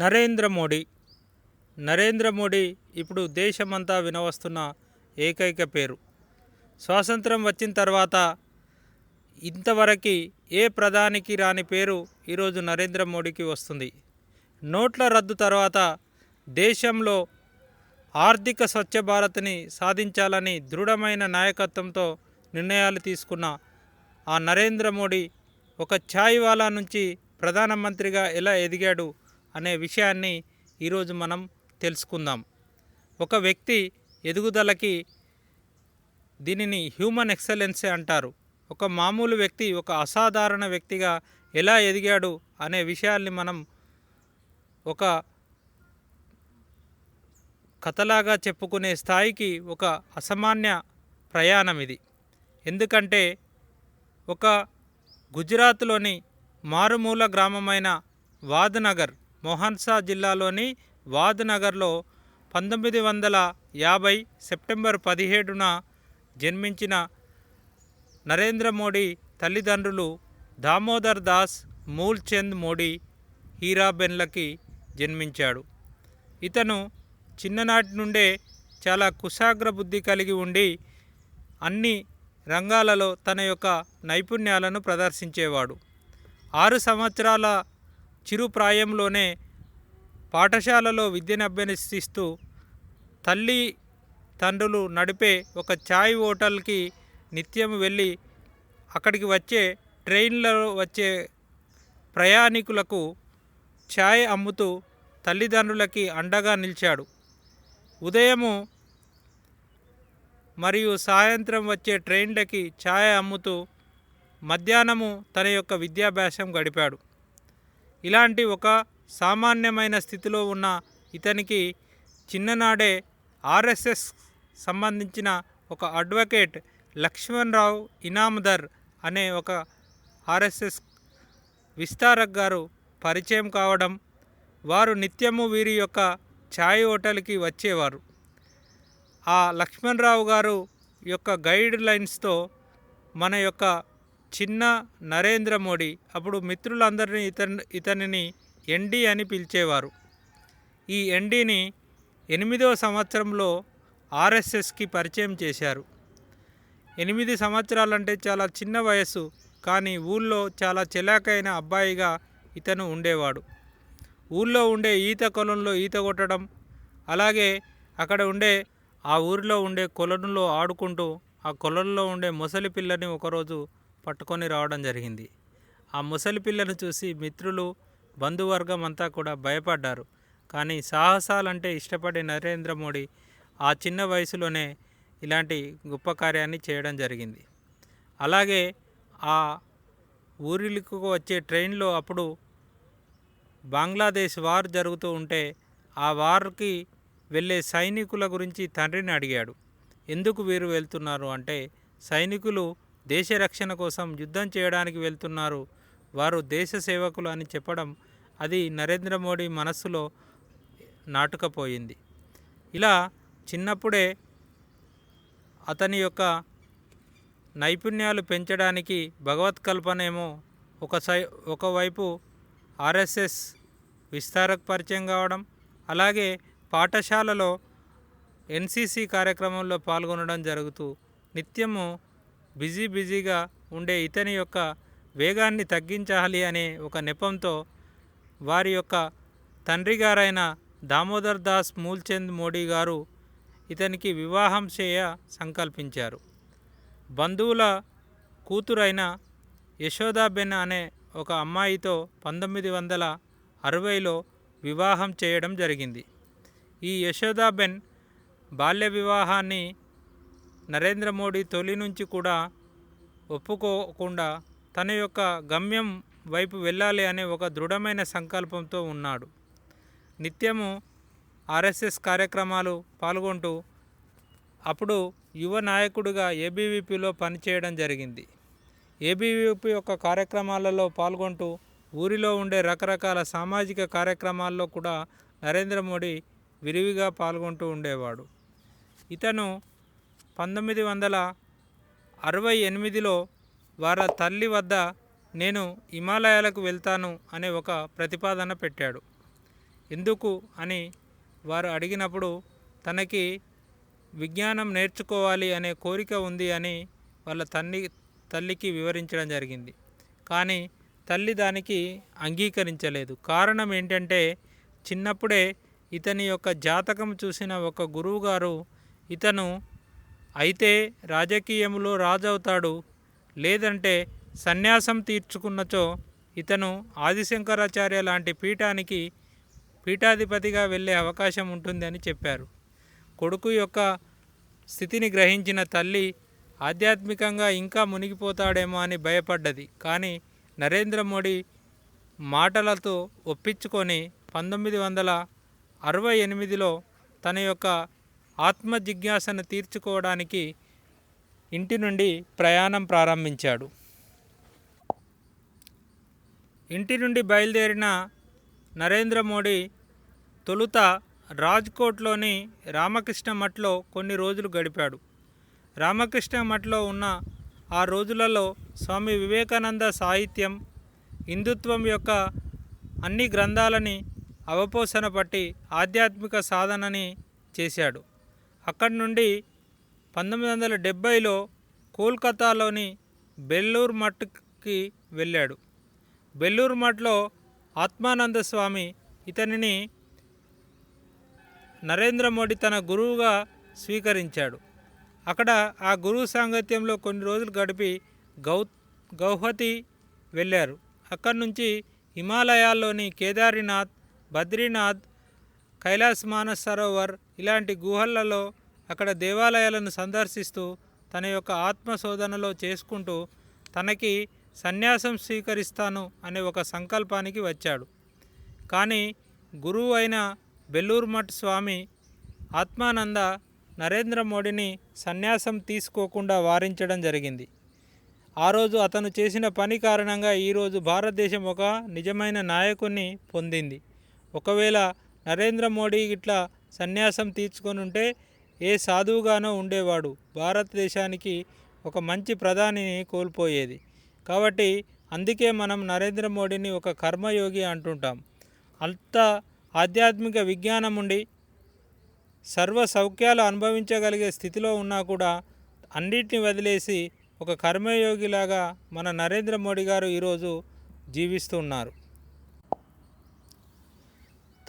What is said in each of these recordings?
నరేంద్ర మోడీ. నరేంద్ర మోడీ ఇప్పుడు దేశమంతా వినవస్తున్న ఏకైక పేరు. స్వాతంత్రం వచ్చిన తర్వాత ఇంతవరకు ఏ ప్రధానికి రాని పేరు ఈరోజు నరేంద్ర మోడీకి వస్తుంది. నోట్ల రద్దు తర్వాత దేశంలో ఆర్థిక స్వచ్ఛ భారత్ని సాధించాలని దృఢమైన నాయకత్వంతో నిర్ణయాలు తీసుకున్న ఆ నరేంద్ర మోడీ ఒక ఛాయ్ వాలా నుంచి ప్రధానమంత్రిగా ఎలా ఎదిగాడు అనే విషయాన్ని ఈరోజు మనం తెలుసుకుందాం. ఒక వ్యక్తి ఎదుగుదలకి దీనిని హ్యూమన్ ఎక్సలెన్సీ అంటారు. ఒక మామూలు వ్యక్తి ఒక అసాధారణ వ్యక్తిగా ఎలా ఎదిగాడు అనే విషయాల్ని మనం ఒక కథలాగా చెప్పుకునే స్థాయికి ఒక అసామాన్య ప్రయాణం ఇది. ఎందుకంటే ఒక గుజరాత్లోని మారుమూల గ్రామమైన వాద్నగర్ మొహన్సా జిల్లాలోని వాద్నగర్లో పంతొమ్మిది వందల యాభై సెప్టెంబర్ పదిహేడున జన్మించిన నరేంద్ర మోడీ తల్లిదండ్రులు దామోదర్ దాస్ మూల్చంద్ మోడీ హీరాబెన్లకి జన్మించాడు. ఇతను చిన్ననాటి నుండే చాలా కుశాగ్ర బుద్ధి కలిగి ఉండి అన్ని రంగాలలో తన యొక్క నైపుణ్యాలను ప్రదర్శించేవాడు. ఆరు సంవత్సరాల చిరుప్రాయంలోనే పాఠశాలలో విద్యను అభ్యసిస్తూ తల్లి తండ్రులు నడిపే ఒక ఛాయ్ హోటల్కి నిత్యం వెళ్ళి అక్కడికి వచ్చే ట్రైన్లలో వచ్చే ప్రయాణికులకు ఛాయ్ అమ్ముతూ తల్లిదండ్రులకి అండగా నిలిచాడు. ఉదయము మరియు సాయంత్రం వచ్చే ట్రైన్లకి ఛాయ్ అమ్ముతూ మధ్యాహ్నము తన యొక్క విద్యాభ్యాసం గడిపాడు. ఇలాంటి ఒక సామాన్యమైన స్థితిలో ఉన్న ఇతనికి చిన్ననాడే ఆర్ఎస్ఎస్ సంబంధించిన ఒక అడ్వకేట్ లక్ష్మణ్ రావు ఇనామదర్ అనే ఒక ఆర్ఎస్ఎస్ విస్తారక్ గారు పరిచయం కావడం వారు నిత్యము వీరి యొక్క ఛాయ్ హోటల్కి వచ్చేవారు. ఆ లక్ష్మణ్ రావు గారు యొక్క గైడ్ లైన్స్తో మన యొక్క చిన్న నరేంద్ర మోడీ అప్పుడు మిత్రులందరినీ ఇతని ఇతనిని ఎన్డీ అని పిలిచేవారు. ఈ ఎన్డీని ఎనిమిదో సంవత్సరంలో ఆర్ఎస్ఎస్కి పరిచయం చేశారు. ఎనిమిది సంవత్సరాలంటే చాలా చిన్న వయస్సు కానీ ఊళ్ళో చాలా చెలాకైన అబ్బాయిగా ఇతను ఉండేవాడు. ఊళ్ళో ఉండే ఈత కొలంలో ఈత కొట్టడం అలాగే అక్కడ ఉండే ఆ ఊరిలో ఉండే కొలనులో ఆడుకుంటూ ఆ కొలంలో ఉండే ముసలి పిల్లని ఒకరోజు పట్టుకొని రావడం జరిగింది. ఆ ముసలి పిల్లను చూసి మిత్రులు బంధువర్గం అంతా కూడా భయపడ్డారు. కానీ సాహసాలంటే ఇష్టపడే నరేంద్ర మోడీ ఆ చిన్న వయసులోనే ఇలాంటి గొప్ప కార్యాన్ని చేయడం జరిగింది. అలాగే ఆ ఊరిలకు వచ్చే ట్రైన్లో అప్పుడు బంగ్లాదేశ్ వార్ జరుగుతూ ఉంటే ఆ వార్కి వెళ్ళే సైనికుల గురించి తండ్రిని అడిగాడు. ఎందుకు వీరు వెళ్తున్నారు? అంటే సైనికులు దేశ రక్షణ కోసం యుద్ధం చేయడానికి వెళ్తున్నారు. వారు దేశ సేవకులు అని చెప్పడం అది నరేంద్ర మోడీ మనస్సులో నాటుకపోయింది. ఇలా చిన్నప్పుడే అతని యొక్క నైపుణ్యాలు పెంచడానికి భగవత్ కల్పనేమో ఒక సై ఒకవైపు ఆర్ఎస్ఎస్ విస్తారక పరిచయం కావడం అలాగే పాఠశాలలో ఎన్సిసి కార్యక్రమంలో పాల్గొనడం జరుగుతూ నిత్యము బిజీ బిజీగా ఉండే ఇతని యొక్క వేగాన్ని తగ్గించాలి అనే ఒక నెపంతో వారి యొక్క తండ్రి గారైన దామోదర్ దాస్ మూల్చంద్ మోడీ గారు ఇతనికి వివాహం చేయ సంకల్పించారు. బంధువుల కూతురైన యశోదాబెన్ అనే ఒక అమ్మాయితో పంతొమ్మిది వందల అరవైలో వివాహం చేయడం జరిగింది. ఈ యశోదాబెన్ బాల్య వివాహాన్ని నరేంద్ర మోడీ తొలి నుంచి కూడా ఒప్పుకోకుండా తన యొక్క గమ్యం వైపు వెళ్ళాలి అనే ఒక దృఢమైన సంకల్పంతో ఉన్నాడు. నిత్యము ఆర్ఎస్ఎస్ కార్యక్రమాలు పాల్గొంటూ అప్పుడు యువ నాయకుడిగా ఏబీవీపీలో పనిచేయడం జరిగింది. ఏబీవీపీ యొక్క కార్యక్రమాలలో పాల్గొంటూ ఊరిలో ఉండే రకరకాల సామాజిక కార్యక్రమాల్లో కూడా నరేంద్ర మోడీ విరివిగా పాల్గొంటూ ఉండేవాడు. ఇతను పంతొమ్మిది వందల అరవై ఎనిమిదిలో వారి తల్లి వద్ద నేను హిమాలయాలకు వెళ్తాను అనే ఒక ప్రతిపాదన పెట్టాడు. ఎందుకు అని వారు అడిగినప్పుడు తనకి విజ్ఞానం నేర్చుకోవాలి అనే కోరిక ఉంది అని వాళ్ళ తల్లి తల్లికి వివరించడం జరిగింది. కానీ తల్లి దానికి అంగీకరించలేదు. కారణం ఏంటంటే చిన్నప్పుడే ఇతని యొక్క జాతకం చూసిన ఒక గురువుగారు ఇతను అయితే రాజకీయంలో రాజవుతాడు. లేదంటే సన్యాసం తీర్చుకున్నచో ఇతను ఆదిశంకరాచార్య లాంటి పీఠానికి పీఠాధిపతిగా వెళ్ళే అవకాశం ఉంటుందని చెప్పారు. కొడుకు యొక్క స్థితిని గ్రహించిన తల్లి ఆధ్యాత్మికంగా ఇంకా మునిగిపోతాడేమో అని భయపడ్డది. కానీ నరేంద్ర మోడీ మాటలతో ఒప్పించుకొని పంతొమ్మిది వందల అరవై ఎనిమిదిలో తన యొక్క ఆత్మ జిజ్ఞాసను తీర్చుకోవడానికి ఇంటి నుండి ప్రయాణం ప్రారంభించాడు. ఇంటి నుండి బయలుదేరిన నరేంద్ర మోడీ తొలుత రాజ్కోట్లోని రామకృష్ణ మఠ్లో కొన్ని రోజులు గడిపాడు. రామకృష్ణ మఠ్లో ఉన్న ఆ రోజులలో స్వామి వివేకానంద సాహిత్యం హిందుత్వం యొక్క అన్ని గ్రంథాలని అవపోసన పట్టి ఆధ్యాత్మిక సాధనని చేశాడు. అక్కడి నుండి పంతొమ్మిది వందల డెబ్భైలో కోల్కతాలోని బెల్లూర్ మఠ్కి వెళ్ళాడు. బెల్లూరు మఠ్లో ఆత్మానంద స్వామి ఇతనిని నరేంద్ర మోడీ తన గురువుగా స్వీకరించాడు. అక్కడ ఆ గురువు సాంగత్యంలో కొన్ని రోజులు గడిపి గౌ గౌహతి వెళ్ళారు. అక్కడి నుంచి హిమాలయాల్లోని కేదారినాథ్ బద్రీనాథ్ కైలాస్ మానస్ సరోవర్ ఇలాంటి గుహలలో అక్కడ దేవాలయాలను సందర్శిస్తూ తన యొక్క ఆత్మ శోధనలో చేసుకుంటూ తనకి సన్యాసం స్వీకరిస్తాను అనే ఒక సంకల్పానికి వచ్చాడు. కానీ గురువు అయిన బెల్లూరు మఠ్ స్వామి ఆత్మానంద నరేంద్ర మోడీని సన్యాసం తీసుకోకుండా వారించడం జరిగింది. ఆ రోజు అతను చేసిన పని కారణంగా ఈరోజు భారతదేశం ఒక నిజమైన నాయకుని పొందింది. ఒకవేళ నరేంద్ర మోడీ ఇట్లా సన్యాసం తీర్చుకొని ఉంటే ఏ సాధువుగానో ఉండేవాడు. భారతదేశానికి ఒక మంచి ప్రధానిని కోల్పోయేది. కాబట్టి అందుకే మనం నరేంద్ర మోడీని ఒక కర్మయోగి అంటుంటాం. అంత ఆధ్యాత్మిక విజ్ఞానం ఉండి సర్వ సౌఖ్యాలు అనుభవించగలిగే స్థితిలో ఉన్నా కూడా అన్నిటిని వదిలేసి ఒక కర్మయోగిలాగా మన నరేంద్ర మోడీ గారు ఈరోజు జీవిస్తున్నారు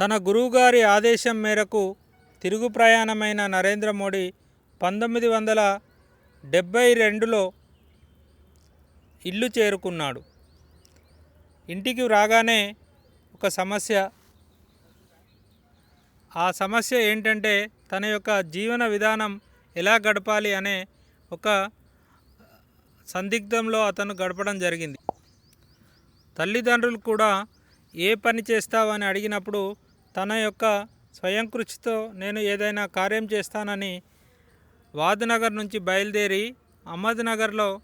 తన గురువుగారి ఆదేశం మేరకు తిరుగు ప్రయాణమైన నరేంద్ర మోడీ పంతొమ్మిది వందల డెబ్భై రెండులో ఇల్లు చేరుకున్నాడు. ఇంటికి రాగానే ఒక సమస్య. ఆ సమస్య ఏంటంటే తన యొక్క జీవన విధానం ఎలా గడపాలి అనే ఒక సందిగ్ధంలో అతను గడపడం జరిగింది. తల్లిదండ్రులు కూడా ఏ పని చేస్తావని అడిగినప్పుడు తన యొక్క స్వయం కృషితో నేను ఏదైనా కార్యం చేస్తానని వాద్నగర్ నుంచి బయలుదేరి అహ్మద్నగర్లో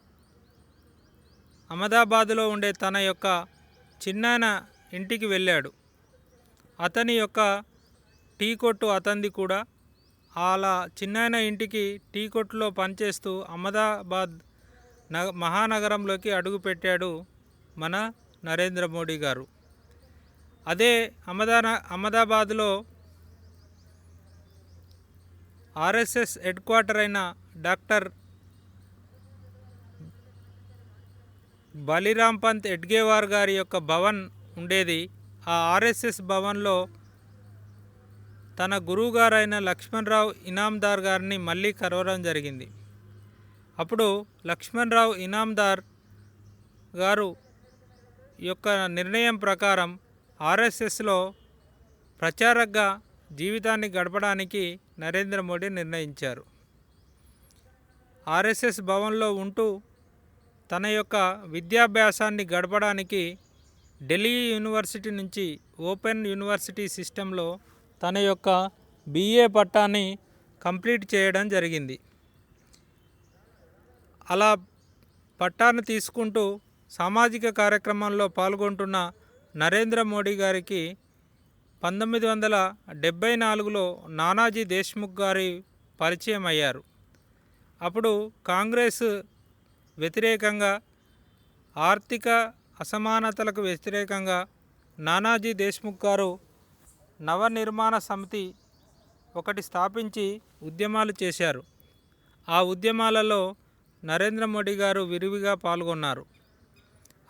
అహ్మదాబాదులో ఉండే తన యొక్క చిన్నాయన ఇంటికి వెళ్ళాడు. అతని యొక్క టీ కొట్టు అతంది కూడా. అలా చిన్నాయన ఇంటికి టీ కొట్టులో పనిచేస్తూ అహ్మదాబాద్ నగ మహానగరంలోకి అడుగుపెట్టాడు మన నరేంద్ర మోడీ గారు. అదే అహ్మదా అహ్మదాబాద్లో ఆర్ఎస్ఎస్ హెడ్ క్వార్టర్ అయిన డాక్టర్ బలిరామ్ పంత్ ఎడ్గేవార్ గారి యొక్క భవన్ ఉండేది. ఆ ఆర్ఎస్ఎస్ భవన్లో తన గురువుగారైన లక్ష్మణరావు ఇనాందార్ గారిని మళ్ళీ కలవడం జరిగింది. అప్పుడు లక్ష్మణరావు ఇనాందార్ గారు యొక్క నిర్ణయం ప్రకారం ఆర్ఎస్ఎస్లో ప్రచారకగా జీవితాన్ని గడపడానికి నరేంద్ర మోడీ నిర్ణయించారు. ఆర్ఎస్ఎస్ భవన్లో ఉంటూ తన యొక్క విద్యాభ్యాసాన్ని గడపడానికి ఢిల్లీ యూనివర్సిటీ నుంచి ఓపెన్ యూనివర్సిటీ సిస్టంలో తన యొక్క బిఏ పట్టాన్ని కంప్లీట్ చేయడం జరిగింది. అలా పట్టాను తీసుకుంటూ సామాజిక కార్యక్రమంలో పాల్గొంటున్న నరేంద్ర మోడీ గారికి పంతొమ్మిది వందల డెబ్భై నాలుగులో నానాజీ దేశ్ముఖ్ గారి పరిచయం అయ్యారు. అప్పుడు కాంగ్రెస్ వ్యతిరేకంగా ఆర్థిక అసమానతలకు వ్యతిరేకంగా నానాజీ దేశ్ముఖ్ గారు నవనిర్మాణ సమితి ఒకటి స్థాపించి ఉద్యమాలు చేశారు. ఆ ఉద్యమాలలో నరేంద్ర మోడీ గారు విరివిగా పాల్గొన్నారు.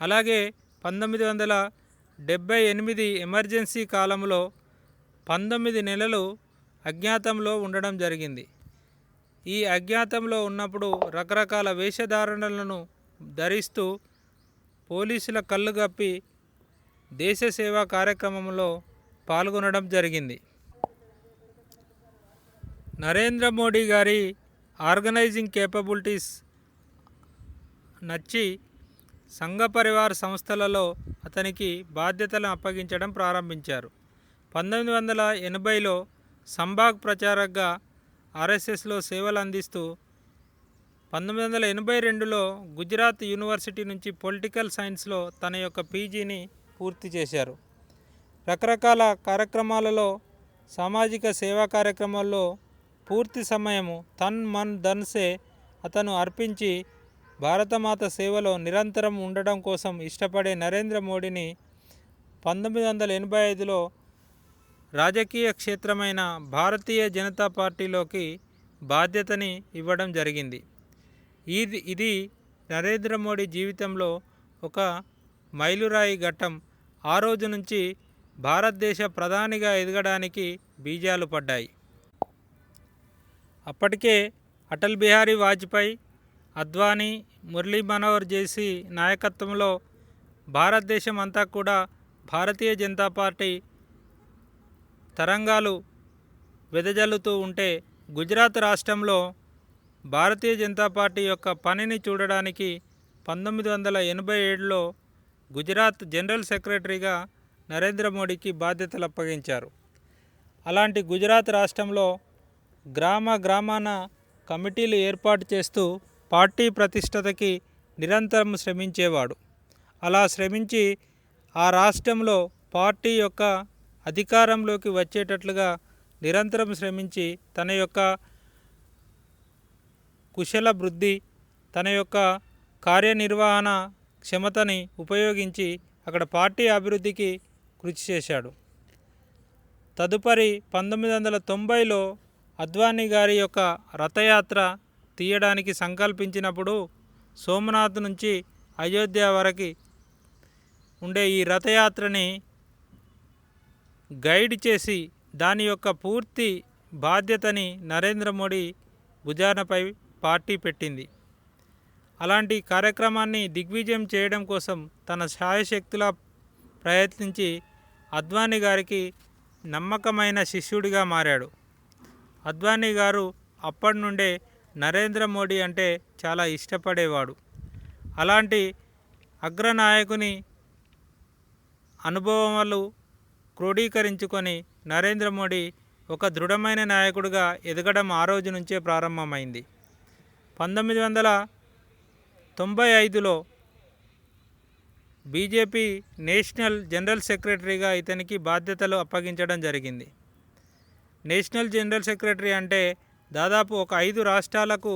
అలాగే పంతొమ్మిది వందల డెబ్భై ఎనిమిది ఎమర్జెన్సీ కాలంలో పంతొమ్మిది నెలలు అజ్ఞాతంలో ఉండడం జరిగింది. ఈ అజ్ఞాతంలో ఉన్నప్పుడు రకరకాల వేషధారణలను ధరిస్తూ పోలీసుల కళ్ళు కప్పి దేశ సేవా కార్యక్రమంలో పాల్గొనడం జరిగింది. నరేంద్ర మోడీ గారి ఆర్గనైజింగ్ కేపబిలిటీస్ నచ్చి సంఘ పరివార సంస్థలలో అతనికి బాధ్యతలను అప్పగించడం ప్రారంభించారు. పంతొమ్మిది వందల ఎనభైలో సంభాగ్ ప్రచారకగా ఆర్ఎస్ఎస్లో సేవలు అందిస్తూ పంతొమ్మిది వందల ఎనభై రెండులో గుజరాత్ యూనివర్సిటీ నుంచి పొలిటికల్ సైన్స్లో తన యొక్క పీజీని పూర్తి చేశారు. రకరకాల కార్యక్రమాలలో సామాజిక సేవా కార్యక్రమాల్లో పూర్తి సమయము తన్ మన్ ధన్సే అతను అర్పించి భారతమాత సేవలో నిరంతరం ఉండడం కోసం ఇష్టపడే నరేంద్ర మోడీని పంతొమ్మిది వందల ఎనభై ఐదులో రాజకీయ క్షేత్రమైన భారతీయ జనతా పార్టీలోకి బాధ్యతని ఇవ్వడం జరిగింది. ఇది ఇది నరేంద్ర మోడీ జీవితంలో ఒక మైలురాయి ఘట్టం. ఆ రోజు నుంచి భారతదేశ ప్రధానిగా ఎదగడానికి బీజాలు పడ్డాయి. అప్పటికే అటల్ బిహారీ వాజ్పేయి అద్వానీ మురళీ మనోహర్ జేసీ నాయకత్వంలో భారతదేశం అంతా కూడా భారతీయ జనతా పార్టీ తరంగాలు వెదజల్లుతూ ఉంటే గుజరాత్ రాష్ట్రంలో భారతీయ జనతా పార్టీ యొక్క పనిని చూడడానికి పంతొమ్మిది వందల ఎనభై ఏడులో గుజరాత్ జనరల్ సెక్రటరీగా నరేంద్ర మోడీకి బాధ్యతలు అప్పగించారు. అలాంటి గుజరాత్ రాష్ట్రంలో గ్రామ గ్రామాన కమిటీలు ఏర్పాటు చేస్తూ పార్టీ ప్రతిష్టతకి నిరంతరం శ్రమించేవాడు. అలా శ్రమించి ఆ రాష్ట్రంలో పార్టీ యొక్క అధికారంలోకి వచ్చేటట్లుగా నిరంతరం శ్రమించి తన యొక్క కుశల వృద్ధి తన యొక్క కార్యనిర్వహణ క్షమతని ఉపయోగించి అక్కడ పార్టీ అభివృద్ధికి కృషి చేశాడు. తదుపరి పంతొమ్మిది వందల తొంభైలో అద్వానీ గారి యొక్క రథయాత్ర తీయడానికి సంకల్పించినప్పుడు సోమనాథ్ నుంచి అయోధ్య వరకు ఉండే ఈ రథయాత్రని గైడ్ చేసి దాని యొక్క పూర్తి బాధ్యతని నరేంద్ర మోడీ భుజానపై పార్టీ పెట్టింది. అలాంటి కార్యక్రమాన్ని దిగ్విజయం చేయడం కోసం తన శాయశక్తులా ప్రయత్నించి అద్వానీ గారికి నమ్మకమైన శిష్యుడిగా మారాడు. అద్వానీ గారు అప్పటి నుండే నరేంద్ర మోడీ అంటే చాలా ఇష్టపడేవాడు. అలాంటి అగ్రనాయకుని అనుభవాలు క్రోడీకరించుకొని నరేంద్ర మోడీ ఒక దృఢమైన నాయకుడిగా ఎదగడం ఆ రోజు నుంచే ప్రారంభమైంది. పంతొమ్మిది వందల తొంభై ఐదులో బీజేపీ నేషనల్ జనరల్ సెక్రటరీగా ఇతనికి బాధ్యతలు అప్పగించడం జరిగింది. నేషనల్ జనరల్ సెక్రటరీ అంటే దాదాపు ఒక ఐదు రాష్ట్రాలకు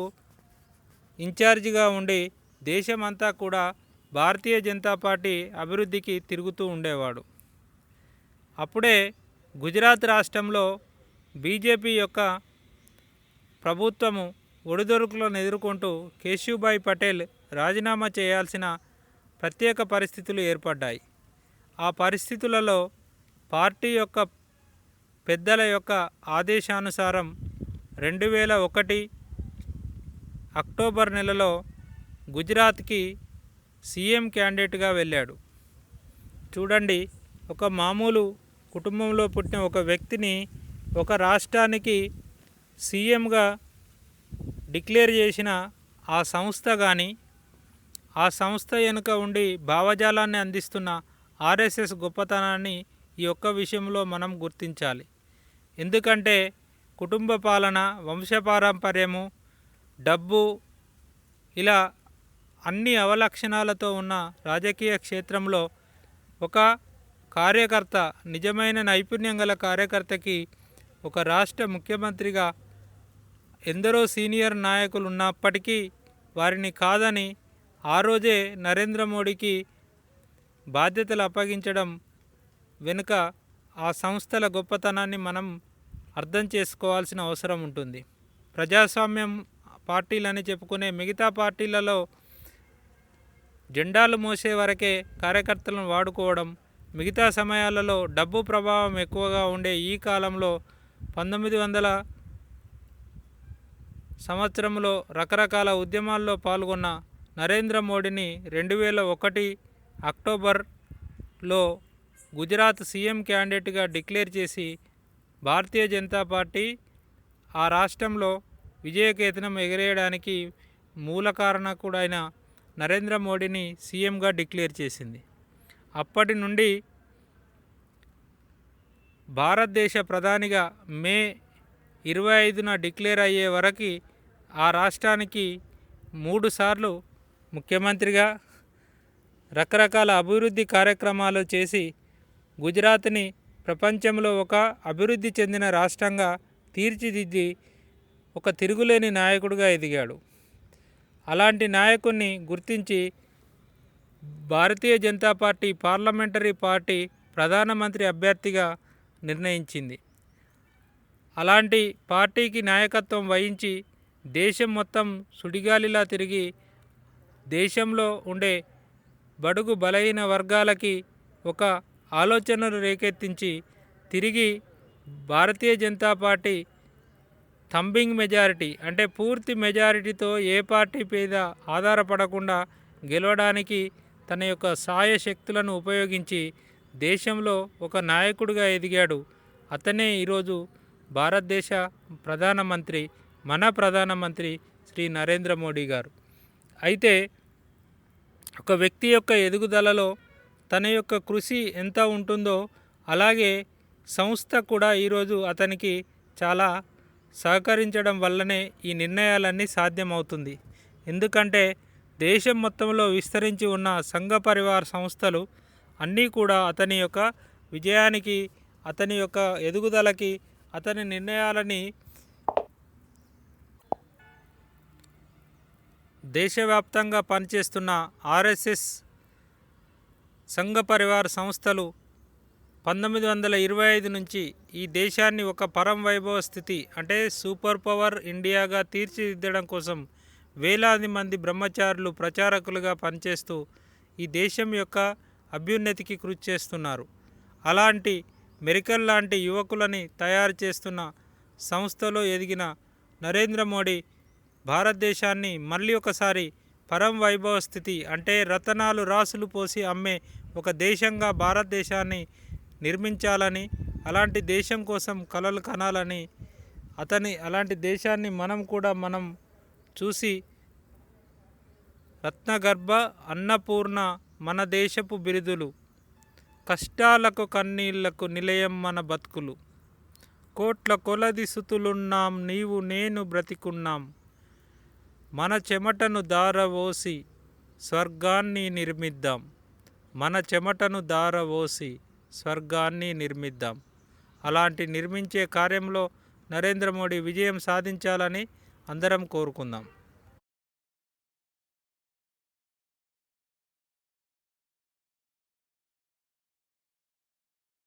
ఇన్ఛార్జిగా ఉండి దేశమంతా కూడా భారతీయ జనతా పార్టీ అభివృద్ధికి తిరుగుతూ ఉండేవాడు. అప్పుడే గుజరాత్ రాష్ట్రంలో బీజేపీ యొక్క ప్రభుత్వము ఒడిదొడుకులను ఎదుర్కొంటూ కేశుభాయ్ పటేల్ రాజీనామా చేయాల్సిన ప్రత్యేక పరిస్థితులు ఏర్పడ్డాయి. ఆ పరిస్థితులలో పార్టీ యొక్క పెద్దల యొక్క ఆదేశానుసారం రెండు వేల ఒకటి అక్టోబర్ నెలలో గుజరాత్కి సీఎం క్యాండిడేట్గా వెళ్ళాడు. చూడండి ఒక మామూలు కుటుంబంలో పుట్టిన ఒక వ్యక్తిని ఒక రాష్ట్రానికి సీఎంగా డిక్లేర్ చేసిన ఆ సంస్థ కానీ ఆ సంస్థ వెనుక ఉండి భావజాలాన్ని అందిస్తున్న ఆర్ఎస్ఎస్ గొప్పతనాన్ని ఈ ఒక్క విషయంలో మనం గుర్తించాలి. ఎందుకంటే కుటుంబ పాలన వంశపారంపర్యము డబ్బు ఇలా అన్ని అవలక్షణాలతో ఉన్న రాజకీయ క్షేత్రంలో ఒక కార్యకర్త నిజమైన నైపుణ్యం గల కార్యకర్తకి ఒక రాష్ట్ర ముఖ్యమంత్రిగా ఎందరో సీనియర్ నాయకులు ఉన్నప్పటికీ వారిని కాదని ఆ రోజే నరేంద్ర మోడీకి బాధ్యతలు అప్పగించడం వెనుక ఆ సంస్థల గొప్పతనాన్ని మనం అర్థం చేసుకోవాల్సిన అవసరం ఉంటుంది. ప్రజాస్వామ్యం పార్టీలని చెప్పుకునే మిగతా పార్టీలలో జెండాలు మోసే వరకే కార్యకర్తలను వాడుకోవడం మిగతా సమయాలలో డబ్బు ప్రభావం ఎక్కువగా ఉండే ఈ కాలంలో పంతొమ్మిది వందల సంవత్సరంలో రకరకాల ఉద్యమాల్లో పాల్గొన్న నరేంద్ర మోడీని రెండు వేల ఒకటి అక్టోబర్లో గుజరాత్ సీఎం క్యాండిడేట్గా డిక్లేర్ చేసి భారతీయ జనతా పార్టీ ఆ రాష్ట్రంలో విజయకేతనం ఎగరేయడానికి మూల కారణకుడైన నరేంద్ర మోడీని సీఎంగా డిక్లేర్ చేసింది. అప్పటి నుండి భారతదేశ ప్రధానిగా మే ఇరవై ఐదున డిక్లేర్ అయ్యే వరకు ఆ రాష్ట్రానికి మూడు సార్లు ముఖ్యమంత్రిగా రకరకాల అభివృద్ధి కార్యక్రమాలు చేసి గుజరాత్ని ప్రపంచంలో ఒక అభివృద్ధి చెందిన రాష్ట్రంగా తీర్చిదిద్ది ఒక తిరుగులేని నాయకుడిగా ఎదిగాడు. అలాంటి నాయకుడిని గుర్తించి Bharatiya Janata party parliamentary party ప్రధానమంత్రి అభ్యర్థిగా నిర్ణయించింది. అలాంటి పార్టీకి నాయకత్వం వహించి దేశం మొత్తం సుడిగాలిలా తిరిగి దేశంలో ఉండే బడుగు బలహీన వర్గాలకి ఒక ఆలోచనలు రేకెత్తించి తిరిగి Bharatiya Janata party thumping majority అంటే పూర్తి మెజారిటీతో ఏ పార్టీ మీద ఆధారపడకుండా గెలవడానికి తన యొక్క సాయ శక్తులను ఉపయోగించి దేశంలో ఒక నాయకుడిగా ఎదిగాడు. అతనే ఈరోజు భారతదేశ ప్రధానమంత్రి మన ప్రధానమంత్రి శ్రీ నరేంద్ర మోడీ గారు. అయితే ఒక వ్యక్తి యొక్క ఎదుగుదలలో తన యొక్క కృషి ఎంత ఉంటుందో అలాగే సంస్థ కూడా ఈరోజు అతనికి చాలా సహకరించడం వల్లనే ఈ నిర్ణయాలన్నీ సాధ్యమవుతుంది. ఎందుకంటే దేశం మొత్తంలో విస్తరించి ఉన్న సంఘ పరివార సంస్థలు అన్నీ కూడా అతని యొక్క విజయానికి అతని యొక్క ఎదుగుదలకి అతని నిర్ణయాలని దేశవ్యాప్తంగా పనిచేస్తున్న ఆర్ఎస్ఎస్ సంఘ పరివార సంస్థలు పంతొమ్మిది వందల ఇరవై ఐదు నుంచి ఈ దేశాన్ని ఒక పరం వైభవ స్థితి అంటే సూపర్ పవర్ ఇండియాగా తీర్చిదిద్దడం కోసం వేలాది మంది బ్రహ్మచారులు ప్రచారకులుగా పనిచేస్తూ ఈ దేశం యొక్క అభ్యున్నతికి కృషి చేస్తున్నారు. అలాంటి మెరికల్ లాంటి యువకులని తయారు చేస్తున్న సంస్థలో ఎదిగిన నరేంద్ర మోడీ భారతదేశాన్ని మళ్ళీ ఒకసారి పరం వైభవ స్థితి అంటే రతనాలు రాసులు పోసి అమ్మే ఒక దేశంగా భారతదేశాన్ని నిర్మించాలని అలాంటి దేశం కోసం కలలు కనాలని అతని అలాంటి దేశాన్ని మనం కూడా మనం చూసి రత్నగర్భ అన్నపూర్ణ మన దేశపు బిరుదులు కష్టాలకు కన్నీళ్ళకు నిలయం మన బతుకులు. కోట్ల కొలది సుతులున్నాం నీవు నేను బ్రతికున్నాం. మన చెమటను దారవోసి స్వర్గాన్ని నిర్మిద్దాం. మన చెమటను దారవోసి స్వర్గాన్ని నిర్మిద్దాం. అలాంటి నిర్మించే కార్యంలో నరేంద్ర మోడీ విజయం సాధించాలని అందరం కోరుకుందాం.